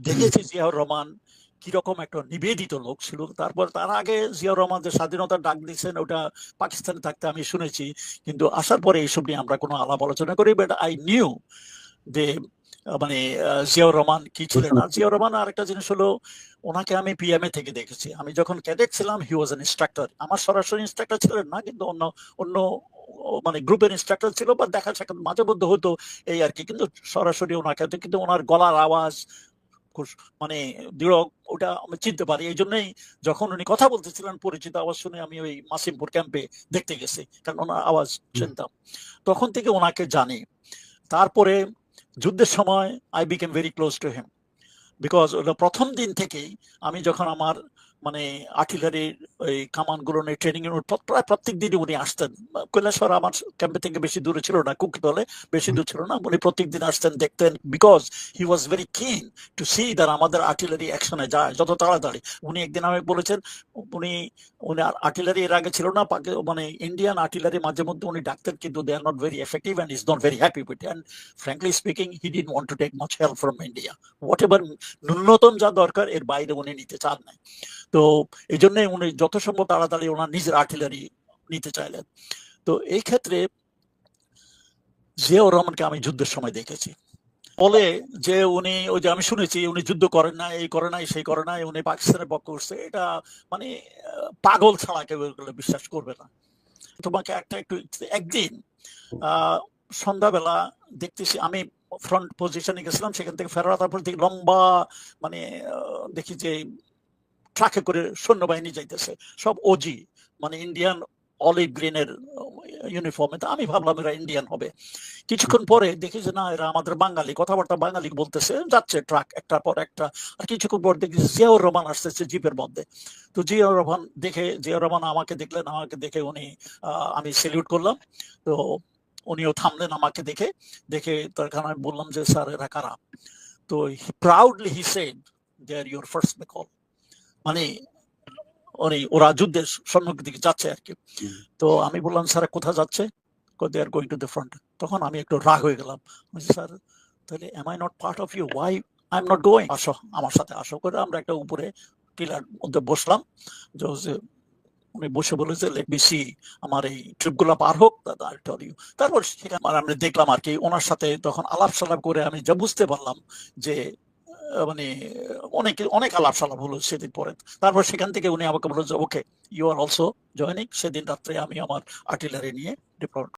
দেখেছি জিয়াউর রহমান কীরকম একটা নিবেদিত লোক ছিল। তারপর তার আগে জিয়াউর রহমান যে স্বাধীনতার ডাক দিয়েছেন, ওটা পাকিস্তানে থাকতে আমি শুনেছি। কিন্তু আসার পরে এইসব নিয়ে আমরা কোনো আলাপ আলোচনা করি বাট আই নিউ যে মানে জিয়াউর রহমান কি ছিলেন। আর জিয়াউর রহমান আর একটা জিনিস হলো, ওনাকে আমি পিএমএ থেকে দেখেছি। আমি যখন ক্যাডেট ছিলাম হি ওয়াজ এন ইনস্ট্রাক্টর আমার সরাসরি ইনস্ট্রাক্টর ছিলেন না, কিন্তু অন্য অন্য মানে গ্রুপের ইনস্ট্রাক্টর ছিল বা দেখা সাক্ষাৎ মাঝে মধ্যে হতো এই আর কি। কিন্তু সরাসরি ওনাকে, কিন্তু ওনার গলার আওয়াজ মানে দৃঢ় ওটা আমি চিনতে পারি। এই জন্যই যখন উনি কথা বলতেছিলেন পরিচিত আওয়াজ শুনে আমি ওই মাসিমপুর ক্যাম্পে দেখতে গেছি কারণ ওনার আওয়াজ চিনতাম তখন থেকে ওনাকে জানি। তারপরে যুদ্ধের সময় I became very close to him because ওটা প্রথম দিন থেকেই আমি যখন আমার মানে আর্টিলারির ওই কামানগুলো নিয়ে ট্রেনিং এর প্রায় প্রত্যেক দিনই উনি আসতেন। কৈলাসর আমার ক্যাম্পে থেকে বেশি দূরে ছিল না কুক দলে বেশি দূর ছিল না। উনি প্রত্যেক দিন আসতেন দেখতেন because he was very keen to see that আমাদের আর্টিলারি অ্যাকশনে যায় যত তাড়াতাড়ি। উনি একদিন আমি বলেছেন উনি উনি আর্টিলারি এর আগে ছিল না মানে ইন্ডিয়ান আর্টিলারি মাঝে মধ্যে উনি ডাকতেন কিন্তু they are not very effective and is not very happy with and frankly speaking he did want to take much help from India whatever ন্যূনতম যা দরকার এর বাইরে উনি নিতে চান নাই। তো এই জন্য উনি যত সম্ভব তাড়াতাড়ি ওনার নিজের আর্টিলারি নিতে চাইলেন। তো এই ক্ষেত্রে জিয়াউর রহমানকে আমি যুদ্ধের সময় দেখেছি। বলে যে উনি, ওই যে আমি শুনেছি, উনি যুদ্ধ করেন না এই করে নাই, সেই করে নাই, উনি পাকিস্তানের পক্ষ করছে। এটা মানে পাগল ছাড়া কেউ বিশ্বাস করবে না। তোমাকে একটা একটু একদিন সন্ধ্যাবেলা দেখতেছি, আমি ফ্রন্ট পজিশনে গেছিলাম, সেখান থেকে ফেরার তারপর দেখি লম্বা মানে দেখি যে ট্রাকে করে সৈন্যবাহিনী যাইতেছে। সব ওজি মানে ইন্ডিয়ান অলিভ গ্রিনের ইউনিফর্মে তো আমি ভাবলাম এরা ইন্ডিয়ান হবে। কিছুক্ষণ পরে দেখি যে না এরা আমাদের বাঙালি। কথাবার্তা বাঙালি বলতেছে যাচ্ছে ট্রাক একটার পর একটা। আর কিছুক্ষণ পর দেখি জিয়াউর রহমান আসতেছে জিপের মধ্যে। তো জিয়াউর রহমান দেখে জিয়াউর রহমান আমাকে দেখলেন আমাকে দেখে উনি আমি সেলিউট করলাম। তো উনিও থামলেন আমাকে দেখে। দেখে তার কারণে আমি বললাম যে স্যার এরা কারা? তো proudly he said they are your first বেকল মানে ওরা যুদ্ধের সম্মুখের দিকে যাচ্ছে আর কি। তো আমি বললাম স্যার কোথায় যাচ্ছে? They are going to the front তখন আমি একটু রাগ হয়ে গেলাম। স্যার তাহলে am I not part of you why I am not going আসো আমার সাথে আসো করে আমরা একটা উপরে টিলার মধ্যে বসলাম। যে যে উনি বসে বলেছে লেট বি সি আমার এই ট্রিপগুলা পার হোক টেল ইউ তারপর সেখানে আমরা দেখলাম আর কি ওনার সাথে তখন আলাপ সালাপ করে আমি যা বুঝতে পারলাম যে মানে অনেক অনেক আলাপ সালাপ হলো সেদিন পরে। তারপর সেখান থেকে উনি আমাকে বললেন যে okay you are also joining সেদিন রাত্রে আমি আমার আর্টিলারি নিয়ে ডিপ্লয়েড